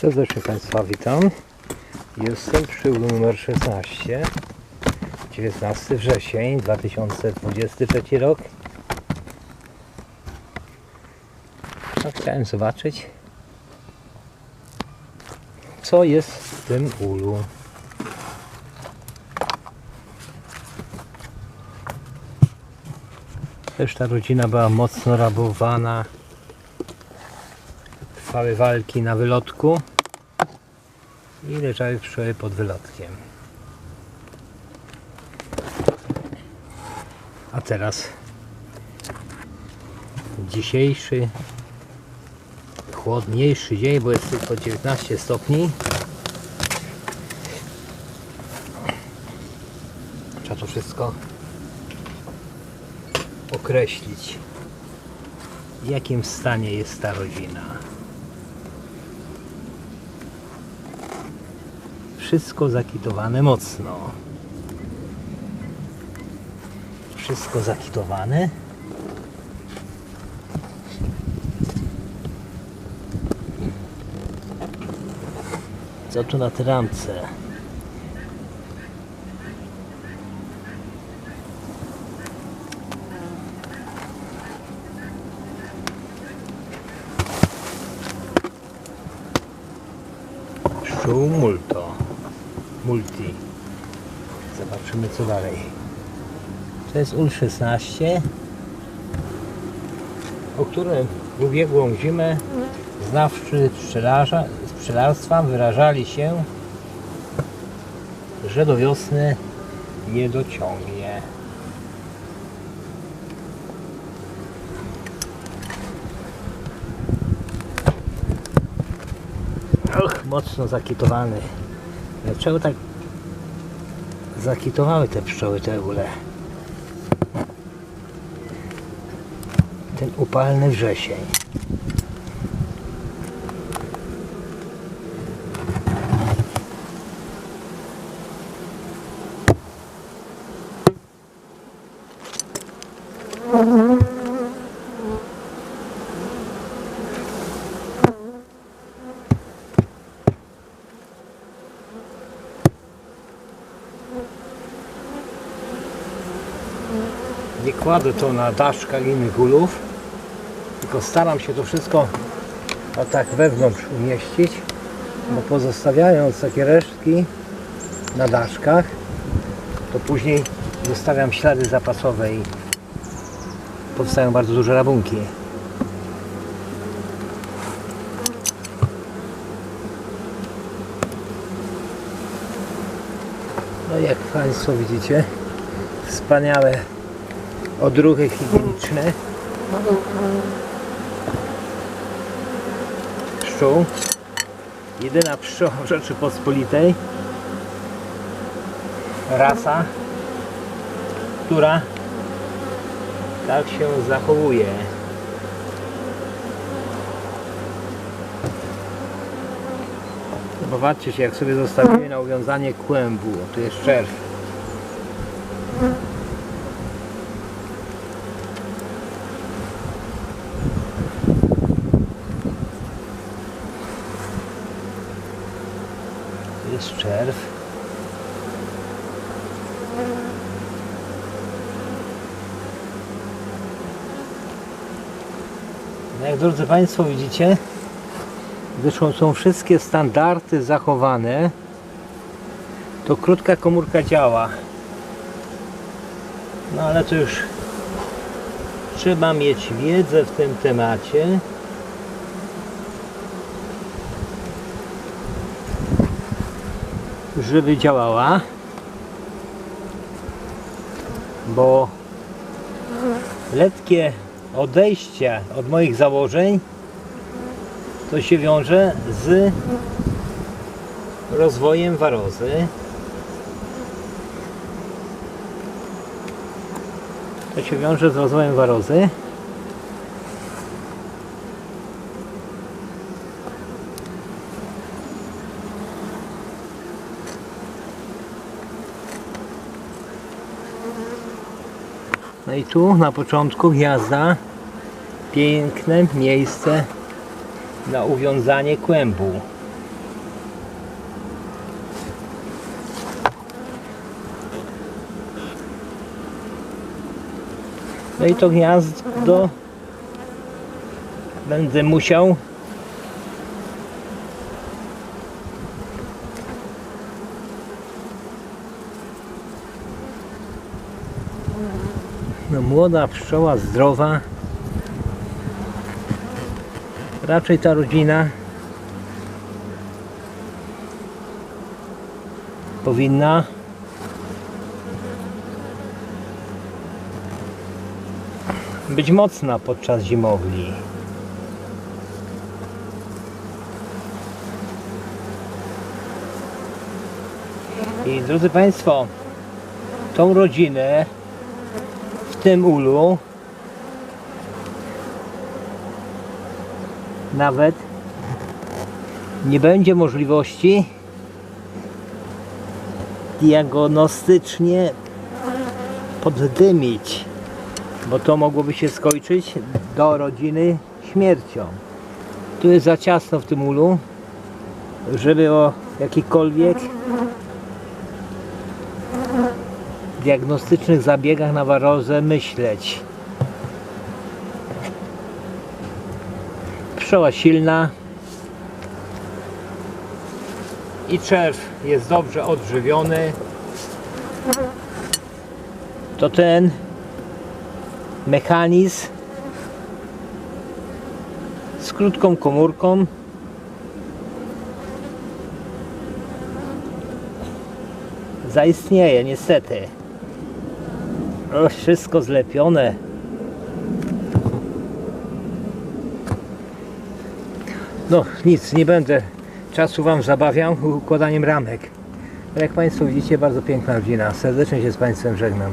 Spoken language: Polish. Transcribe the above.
Serdecznie Państwa witam. Jestem przy numer 16. 19 wrzesień 2023 rok. A chciałem zobaczyć, co jest w tym ulu. Też ta rodzina była mocno rabowana. Trwały walki na wylotku i leżały pszczoły pod wylotkiem. A teraz dzisiejszy chłodniejszy dzień, bo jest tylko 19 stopni. Trzeba to wszystko określić, w jakim stanie jest ta rodzina. Wszystko zakitowane mocno. Wszystko zakitowane. Co tu na tej ramce? Multo. Multi. Zobaczymy co dalej. To jest ul 16, o którym w ubiegłą zimę znawcy pszczelarza, z pszczelarstwa wyrażali się, że do wiosny nie dociągnie. Och, mocno zakitowany. Dlaczego tak zakitowały te pszczoły, te ule? Ten upalny wrzesień. Nie kładę to na daszkach innych ulów, tylko staram się to wszystko o tak wewnątrz umieścić, bo pozostawiając takie resztki na daszkach, to później zostawiam ślady zapasowe i powstają bardzo duże rabunki. No jak Państwo widzicie, wspaniałe odruchy higieniczne pszczół. Jedyna pszczoła Rzeczypospolitej rasa, która tak się zachowuje. Zobaczcie się, jak sobie zostawimy na uwiązanie kłębu. Tu jest czerw. Jest czerw. No Jak drodzy Państwo widzicie, zresztą są wszystkie standardy zachowane, to krótka komórka działa. No ale to już trzeba mieć wiedzę w tym temacie. Żeby działała bo letkie odejście od moich założeń to się wiąże z rozwojem warozy. To się wiąże z rozwojem warozy No i tu na początku gniazda. Piękne miejsce na uwiązanie kłębu. No i to gniazdo będę musiał Mm-hmm no młoda pszczoła zdrowa raczej ta rodzina powinna być mocna podczas zimowli. I drodzy Państwo, tą rodzinę w tym ulu nawet nie będzie możliwości diagnostycznie poddymić, bo to mogłoby się skończyć do rodziny śmiercią. Tu jest za ciasno w tym ulu, żeby o jakichkolwiek diagnostycznych zabiegach na warozę myśleć. Pszczoła silna i czerw jest dobrze odżywiony. To ten mechanizm z krótką komórką zaistnieje niestety. O, wszystko zlepione. No nic, nie będę czasu Wam zabawiał układaniem ramek. Jak Państwo widzicie, bardzo piękna rodzina. Serdecznie się z Państwem żegnam.